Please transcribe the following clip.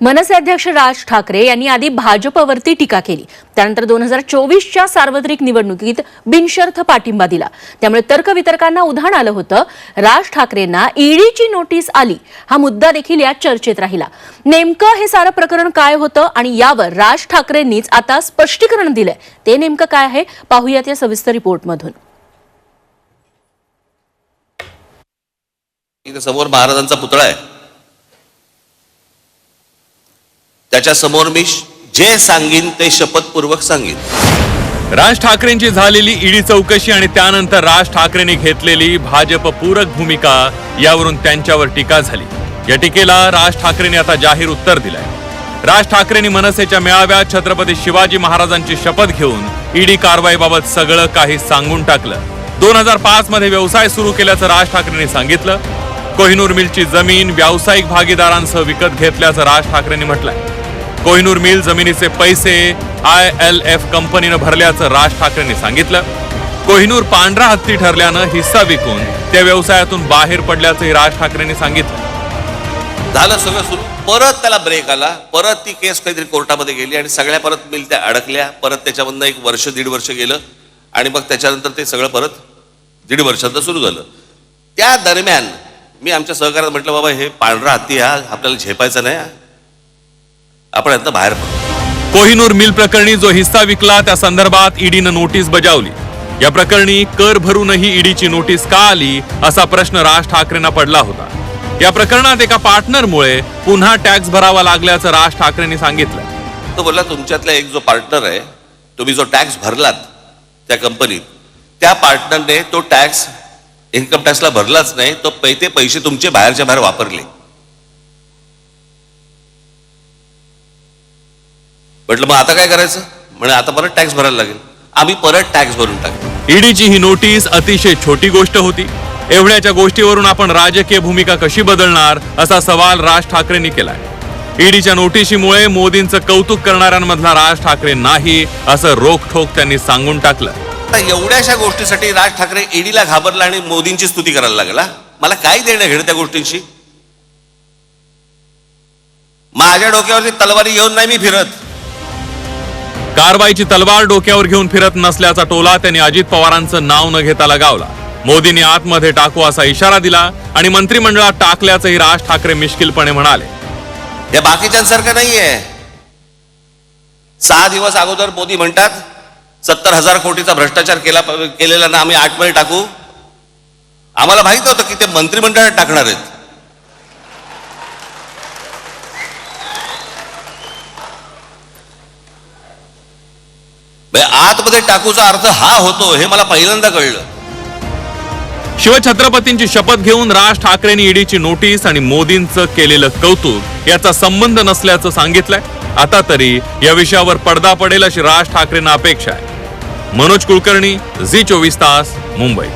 मनसे अध्यक्ष राज ठाकरे यांनी आधी भाजपवरती टीका केली. त्यानंतर दोन हजार चोवीसच्या सार्वत्रिक निवडणुकीत बिनशर्त पाठिंबा दिला. त्यामुळे तर्कवितर्कांना उधाण आलं होतं. राज ठाकरेंना ईडीची नोटीस आली. हा मुद्दा देखील या चर्चेत राहिला. नेमकं हे सारं प्रकरण काय होतं आणि यावर राज ठाकरेंनीच आता स्पष्टीकरण दिलंय. ते नेमकं काय आहे? पाहूयात या सविस्तर रिपोर्टमधून. समोर महाराजांचा पुतळा आहे. त्याच्यासमोर मी जे सांगीन ते शपथपूर्वक सांगीन. राज ठाकरेंची झालेली ईडी चौकशी आणि त्यानंतर राज ठाकरेंनी घेतलेली भाजप पूरक भूमिका यावरून त्यांच्यावर टीका झाली. या टीकेला राज ठाकरेंनी आता जाहीर उत्तर दिलंय. राज ठाकरेंनी मनसेच्या मेळाव्यात छत्रपती शिवाजी महाराजांची शपथ घेऊन ईडी कारवाईबाबत सगळं काही सांगून टाकलं. दोन हजार पाच मध्ये व्यवसाय सुरू केल्याचं राज ठाकरेंनी सांगितलं. कोहिनूर मिलची जमीन व्यावसायिक भागीदारांसह विकत घेतल्याचं राज ठाकरेंनी म्हटलंय. कोहिनूर मिल जमिनीचे पैसे आय एल एफ कंपनीनं भरल्याचं राज ठाकरेंनी सांगितलं. कोहिनूर पांढरा हत्ती ठरल्यानं हिस्सा विकून त्या व्यवसायातून बाहेर पडल्याचंही राज ठाकरेंनी सांगितलं. झालं सगळं सुरू. परत त्याला ब्रेक आला. परत ती केस काहीतरी कोर्टामध्ये गेली आणि सगळ्या परत मिल त्या अडकल्या. परत त्याच्यामधनं एक वर्ष दीड वर्ष गेलं. आणि मग त्याच्यानंतर ते सगळं परत दीड वर्षात सुरू झालं. त्या दरम्यान मी आमच्या सहकार्यात म्हटलं बाबा हे पांढरा हत्ती हा आपल्याला झेपायचा नाही आपण यातनं बाहेर पडू. कोहिनूर मिल प्रकरणी जो हिस्सा विकला त्या संदर्भात ईडीनं नोटीस बजावली. या प्रकरणी कर भरूनही ईडीची नोटीस का आली असा प्रश्न राज ठाकरेंना पडला होता. या प्रकरणात एका पार्टनरमुळे पुन्हा टॅक्स भरावा लागल्याचं राज ठाकरेंनी सांगितलं. तो बोलला तुमच्यातला एक जो पार्टनर आहे तुम्ही जो टॅक्स भरलात त्या कंपनीत त्या पार्टनरने तो टॅक्स इन्कम टॅक्सला भरलाच नाही तो ते पैसे तुमचे बाहेरच्या बाहेर वापरले. म्हटलं मग आता काय करायचं? म्हणे आता परत टॅक्स भरायला लागेल. आम्ही परत टॅक्स भरून टाकू ईडीची ही नोटीस अतिशय छोटी गोष्ट होती. एवढ्याच्या गोष्टीवरून आपण राजकीय भूमिका कशी बदलणार असा सवाल राज ठाकरेंनी केलाय. ईडीच्या नोटिशीमुळे मोदींचं कौतुक करणाऱ्यांमधला राज ठाकरे नाही असं रोखठोक त्यांनी सांगून टाकलं. आता एवढ्याशा गोष्टीसाठी राज ठाकरे ईडीला घाबरला आणि मोदींची स्तुती करायला लागला? मला काय देणं घेणं त्या गोष्टींशी? माझ्या डोक्यावरती तलवारी घेऊन नाही मी फिरत. कारवाईची तलवार डोक्यावर घेऊन फिरत नसल्याचा टोला त्यांनी अजित पवारांचं नाव न घेता लगावला. मोदींनी आतमध्ये टाकू असा इशारा दिला आणि मंत्रिमंडळात टाकल्याचंही राज ठाकरे मिश्किलपणे म्हणाले. हे बाकीच्यांसारखं नाहीये. सहा दिवस अगोदर मोदी म्हणतात सत्तर हजार कोटीचा भ्रष्टाचार केला केलेला ना आम्ही आठमध्ये टाकू. आम्हाला माहीत होतं की ते मंत्रिमंडळात टाकणार आहेत. म्हणजे आतमध्ये टाकूचा अर्थ हा होतो हे मला पहिल्यांदा कळलं. शिवछत्रपतींची शपथ घेऊन राज ठाकरेंनी ईडीची नोटीस आणि मोदींचं केलेलं कौतुक याचा संबंध नसल्याचं सांगितलंय. आता तरी या विषयावर पडदा पडेल अशी राज ठाकरेंना अपेक्षा आहे. मनोज कुलकर्णी झी चोवीस तास मुंबई.